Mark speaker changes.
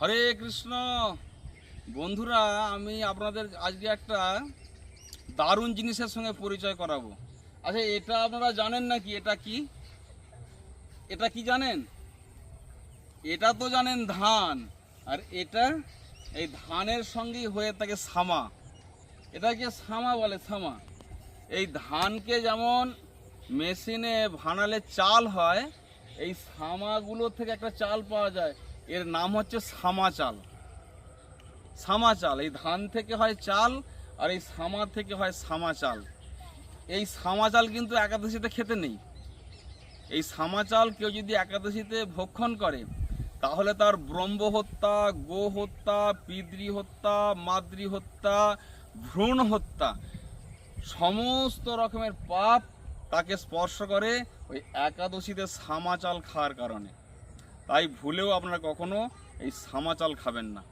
Speaker 1: হরে কৃষ্ণ। বন্ধুরা, আমি আপনাদের আজকে একটা দারুণ জিনিসের সঙ্গে পরিচয় করাবো। আচ্ছা এটা আপনারা জানেন নাকি? এটা কি? এটা কি জানেন? এটা তো জানেন ধান। আর এটা এই ধানের সঙ্গেই হয়ে থাকে সামা। এটাকে সামা বলে, সামা। এই ধানকে যেমন মেশিনে ভানালে চাল হয়, এই সামাগুলো থেকে একটা চাল পাওয়া যায়। এর নাম হচ্ছে সামা চাল সামা চাল এই ধান থেকে হয় চাল আর এই সামা থেকে হয় সামা চাল এই সামা চাল কিন্তু একাদশীতে খেতে নেই। এই সামা চাল কেউ যদি একাদশীতে ভক্ষণ করে, তাহলে তার ব্রহ্ম হত্যা, গো হত্যা, পিতৃ হত্যা, মাতৃ হত্যা, ভ্রূণ হত্যা, সমস্ত রকমের পাপ তাকে স্পর্শ করে ওই একাদশীতে সামা চাল খাওয়ার কারণে। তাই ভুলেও আপনারা কখনো এই সামাচাল খাবেন না।